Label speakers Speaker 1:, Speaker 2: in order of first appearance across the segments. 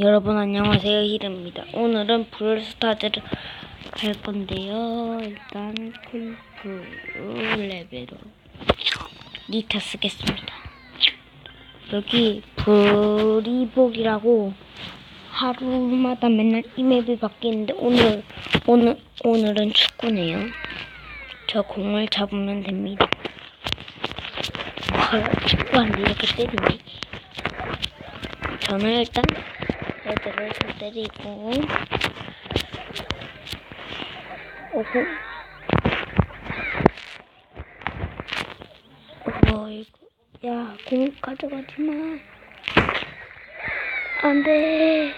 Speaker 1: 여러분 안녕하세요 히르입니다. 오늘은 브롤스타즈를 할 건데요. 일단 골프 레벨로 니타 쓰겠습니다. 여기 브리복이라고 하루마다 맨날 이 맵이 바뀌는데 오늘 오늘 오늘은 축구네요. 저 공을 잡으면 됩니다. 헐, 축구한데 이렇게 때리네. 저는 일단 애들을 좀 때리고. 오고 어 이거. 야공 가져가지 마. 안돼.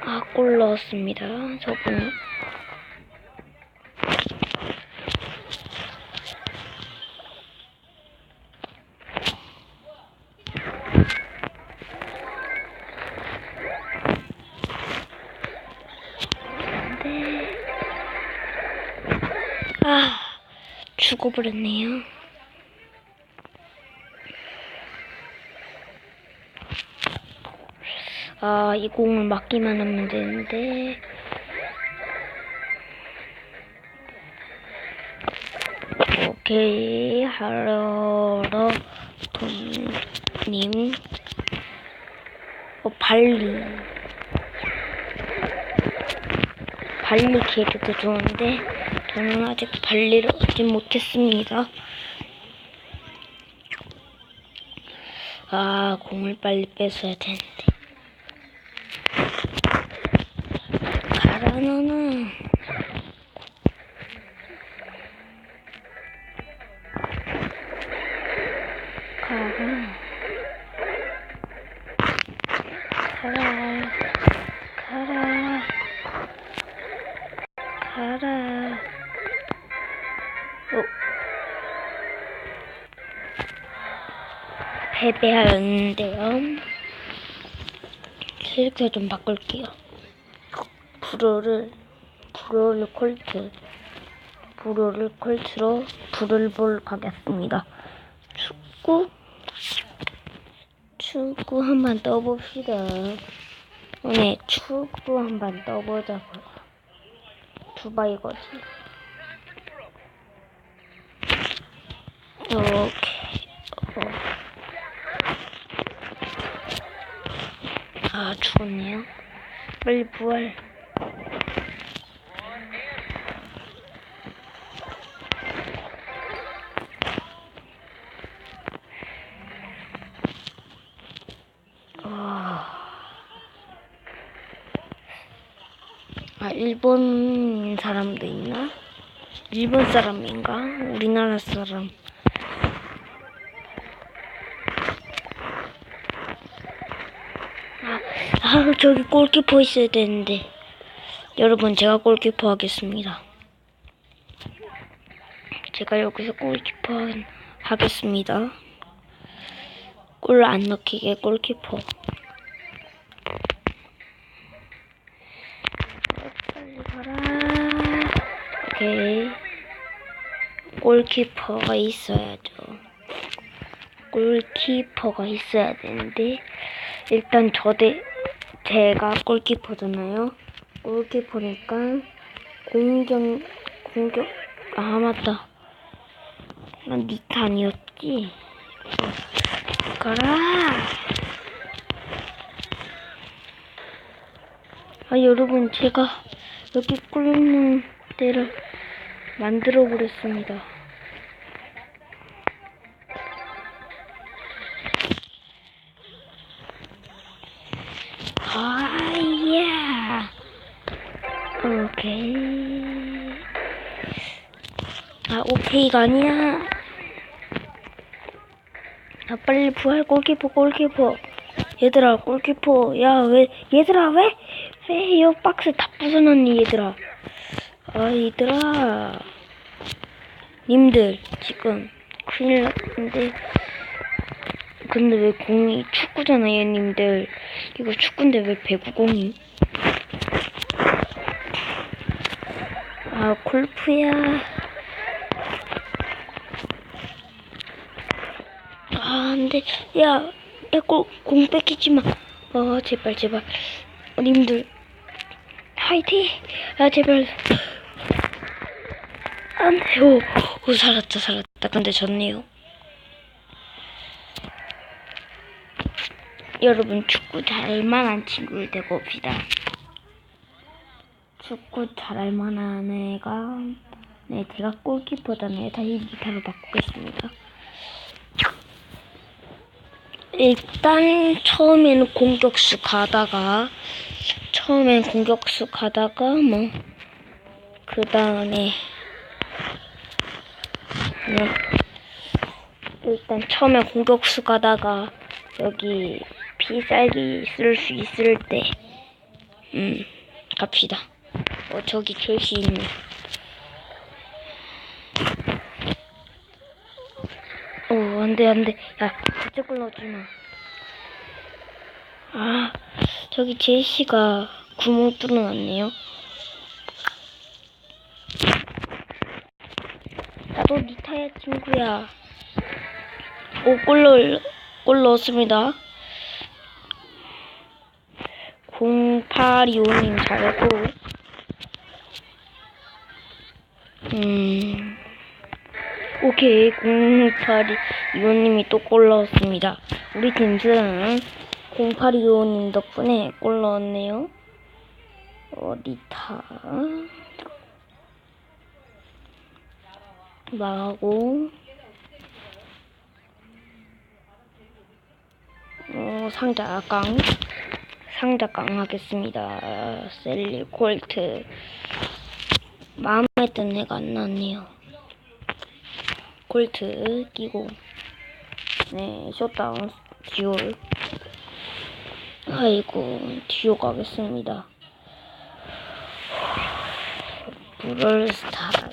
Speaker 1: 아골 넣었습니다. 저분은 안돼 아 죽어버렸네요 아, 이 공을 맞기만 하면 되는데. 오케이, 하러러, 돈님. 어, 발리. 발리 캐릭터 좋은데, 저는 아직 발리를 얻지 못했습니다. 아, 공을 빨리 뺏어야 되는데. 가라 너는 가라. 가라. 가라. 가라 패배하였는데요 캐릭터 좀 바꿀게요 불어를 불어를 콜트 불어를 콜트로 불을 볼 가겠습니다. 축구 축구 한번 떠봅시다. 오늘 축구 한번 떠보자고요. 두바이 거지. 오케이. 어. 아 죽었네요. 빨리 부활. 아, 일본 사람도 있나? 일본 사람인가? 우리나라 사람. 아, 아, 저기 골키퍼 있어야 되는데. 여러분, 제가 골키퍼 하겠습니다. 제가 여기서 골키퍼 하겠습니다. 골 안 넣히게 골키퍼. 빨리 가라. 오케이. 골키퍼가 있어야죠. 골키퍼가 있어야 되는데, 일단 저대, 제가 골키퍼잖아요. 골키퍼니까, 공격, 공격, 아, 맞다. 난 니타 아니었지? 가라! 아, 여러분, 제가 여기 꿀는 데를 만들어 보겠습니다. 오케이. 아, 오케이가 아니야. 아, 빨리 부활 골키퍼, 골키퍼. 얘들아, 골키퍼. 야, 왜, 얘들아, 왜? 왜이 박스 다 부숴놨니, 얘들아? 아, 얘들아. 님들, 지금, 큰일 났는데. 근데 왜 공이 축구잖아요, 님들. 이거 축구인데 왜 배구공이? 아, 골프야. 아, 근데, 야, 야, 공, 공 뺏기지 마. 어, 제발, 제발. 어, 님들. 화이팅! 아, 제발. 안 돼. 오, 오, 살았다, 살았다. 근데 졌네요. 여러분, 축구 잘할 만한 친구를 데리고 옵시다. 축구 잘할 만한 애가, 네, 제가 골키퍼잖아요. 다시 기타로 바꾸겠습니다. 일단 처음에는 공격수 가다가 처음엔 공격수 가다가 뭐 그 다음에 네 일단 처음에 공격수 가다가 여기 비쌀기 쓸 수 있을 때 음 갑시다 어 저기 첼시 있네 어, 안 돼, 안 돼. 야, 자책골 넣지 마. 아, 저기 제시가 구멍 뚫어놨네요. 나도 니타야, 친구야. 오, 골, 넣, 골 넣었습니다. 0825님 잘고, 음, 오케이, 08 이호님이 또 골 넣었습니다. 우리 팀은 08 이호님 덕분에 골 넣었네요. 어디타 나하고 어, 상자 깡 상자 깡 하겠습니다. 셀리 콜트 마음에 드는 애가 안 나왔네요. 콜트 끼고. 네 셧다운 듀얼. 아이고 듀오 가겠습니다. 브럴스타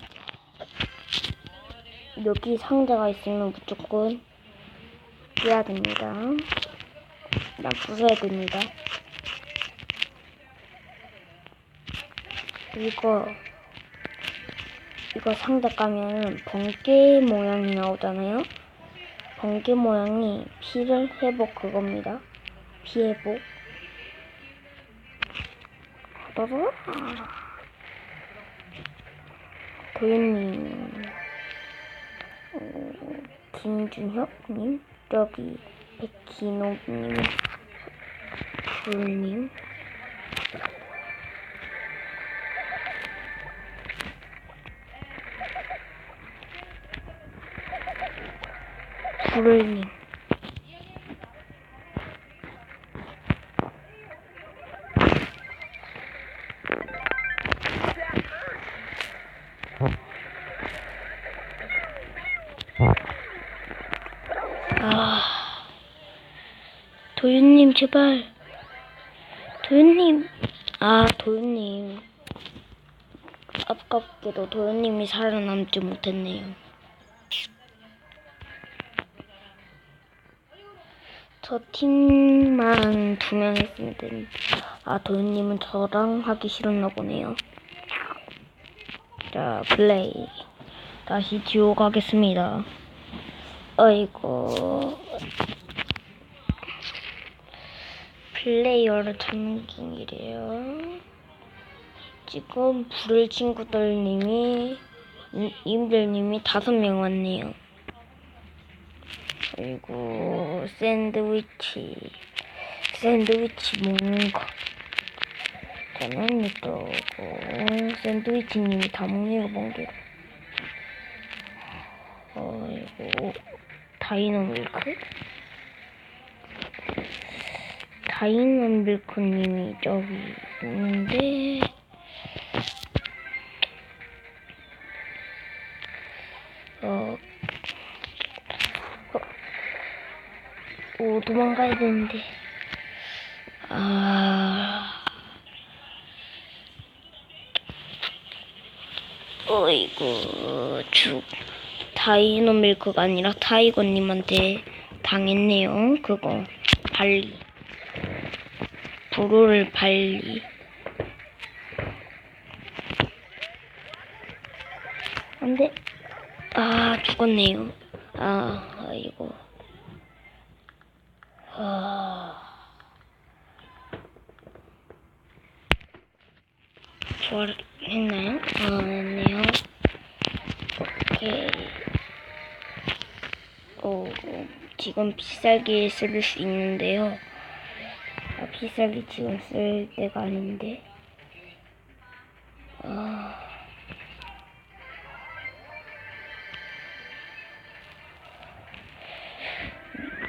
Speaker 1: 여기 상자가 있으면 무조건 해야 됩니다. 난 부숴야 됩니다. 이거 이거 상자 까면 번개 모양이 나오잖아요. 번개 모양이 피를 회복 그겁니다. 피 회복. 따라 도현님, 어, 김준혁님, 저기 백희노님, 불님. 불님. 아, 도윤님 제발. 도윤님. 아, 도윤님. 아깝게도 도윤님이 살아남지 못했네요. 팀만 두 명 했으면 되는데. 아, 도현님은 저랑 하기 싫었나 보네요. 자, 플레이. 다시 듀오 가겠습니다. 어이구. 플레이어를 찾는 중이래요. 지금 부를 친구들님이, 임들님이 다섯 명 왔네요. 그리고 샌드위치 샌드위치 먹는 거. 저는 이거고 샌드위치님이 다 먹는 거 먹게 어이고 다이너 밀크? 다이너 밀크님이 저기 있는데 도망가야 되는데. 아. 어이구, 죽. 다이노 밀크가 아니라 타이거님한테 당했네요. 그거. 발리. 불호를 발리. 안 돼. 아, 죽었네요. 아, 아이고. 아... 부활했나요? 아, 했네요. 오케이. 오, 지금 비쌀게 쓸 수 있는데요. 아, 비쌀게 지금 쓸 때가 아닌데. 아...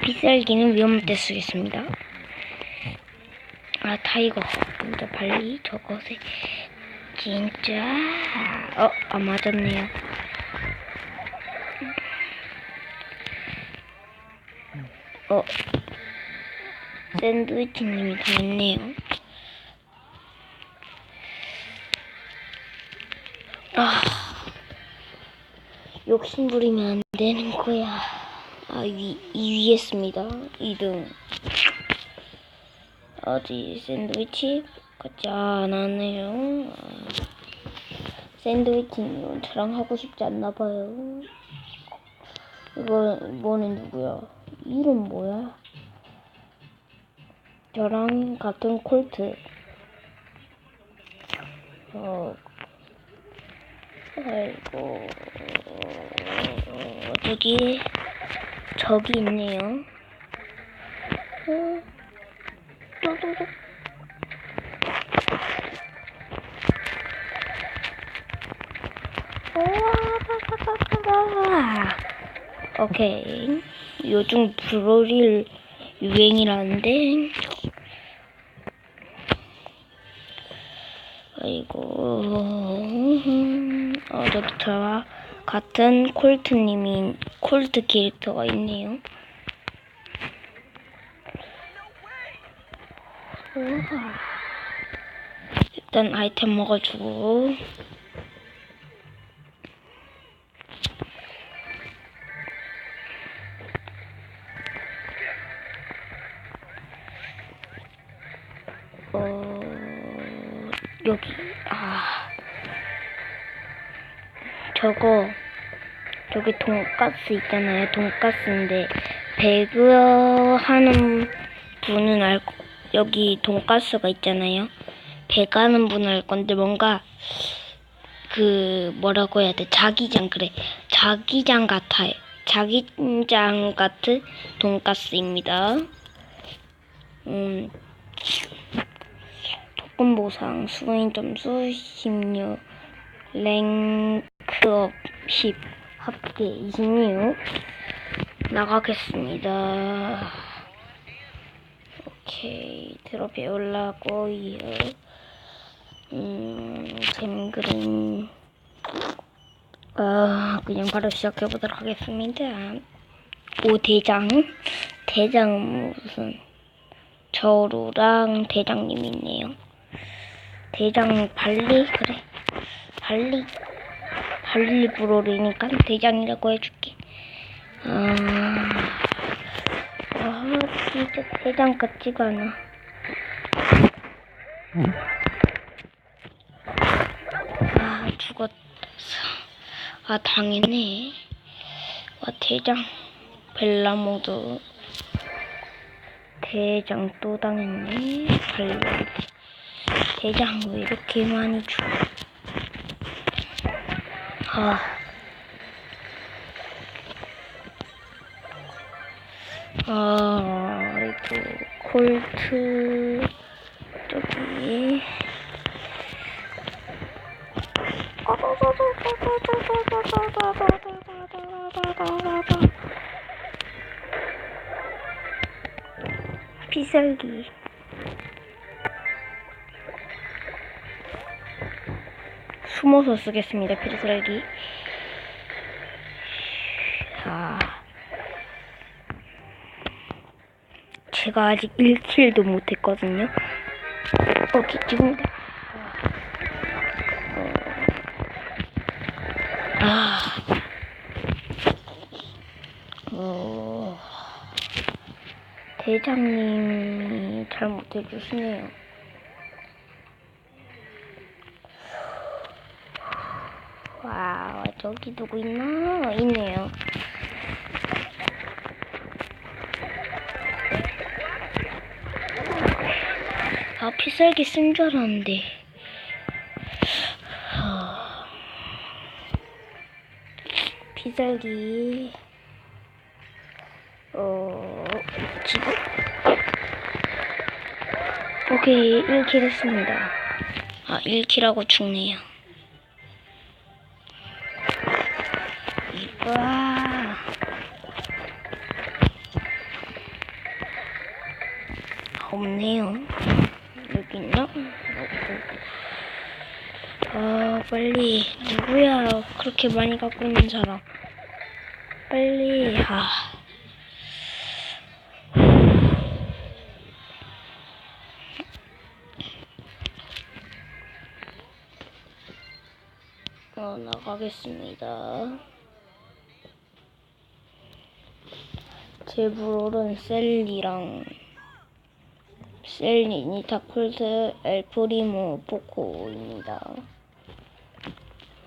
Speaker 1: 비쌀기는 위험할 때 쓰겠습니다. 아, 타이거. 진짜 빨리 저것에. 진짜. 어, 아, 맞았네요. 어. 샌드위치님이 더 있네요. 아. 욕심 부리면 안 되는 거야. 아, 위, 2위 했습니다. 2등. 어디 샌드위치 같지 않았네요. 아, 샌드위치는 저랑 하고 싶지 않나 봐요. 이거 뭐는 누구야? 이름 뭐야? 저랑 같은 콜트. 어, 아이고, 어, 저기, 저기 있네요. 어, 오케이. 요즘 브로릴 유행이라는데. 아이고. 어, 저와 같은 콜트님이, 콜트 캐릭터가 있네요. 우와. 일단 아이템 먹어주고. 어, 여기, 저거, 저기 돈가스 있잖아요. 돈가스인데, 배그 하는 분은 알, 거- 여기 돈가스가 있잖아요. 배그 하는 분은 알 건데, 뭔가, 그, 뭐라고 해야 돼. 자기장, 그래. 자기장 같아요. 자기장 같은 돈가스입니다. 음, 토큰 보상, 수인 점수 16, 랭 크업 10, 합계 26. 나가겠습니다. 오케이, 트로피 올라고요. 음, 잼그린. 아, 그냥 바로 시작해보도록 하겠습니다. 오, 대장. 대장 무슨. 저루랑 대장님이 있네요. 대장 발리? 그래. 발리. 발리 브로리니까 대장이라고 해줄게. 아, 아 진짜 대장 같지가 않아. 아, 죽었어. 아, 당했네. 와, 대장. 벨라모드. 대장 또 당했네. 발리. 대장 왜 이렇게 많이 죽어? 아. 아, 이거 콜트 저기 비살기 숨어서 쓰겠습니다 비살기. 아 제가 아직 1킬도 못했거든요. 오케이 지금. 아. 어, 대장님이 잘 못해주시네요. 여기 누구 있나? 있네요. 아, 피살기 쓴 줄 알았는데. 피살기. 어, 지금? 오케이, 1킬 했습니다. 아, 1킬하고 죽네요. 빨리. 누구야? 그렇게 많이 갖고 있는 사람. 빨리. 아. 어, 나가겠습니다. 제 브롤은 셀리랑 셀리, 니타클스, 엘프리모, 포코입니다.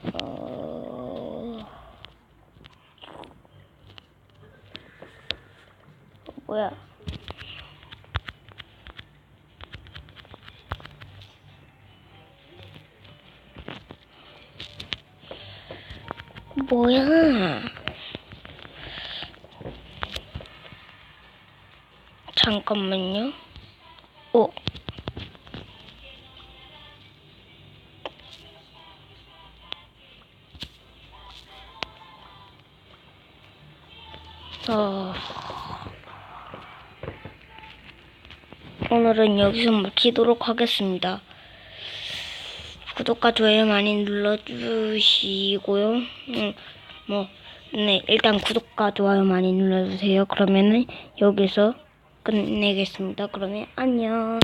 Speaker 1: 어... 뭐야? 뭐야? 잠깐만요. 오늘은 여기서 마치도록 하겠습니다. 구독과 좋아요 많이 눌러주시고요. 음, 뭐, 네, 일단 구독과 좋아요 많이 눌러주세요. 그러면은 여기서 끝내겠습니다. 그러면 안녕.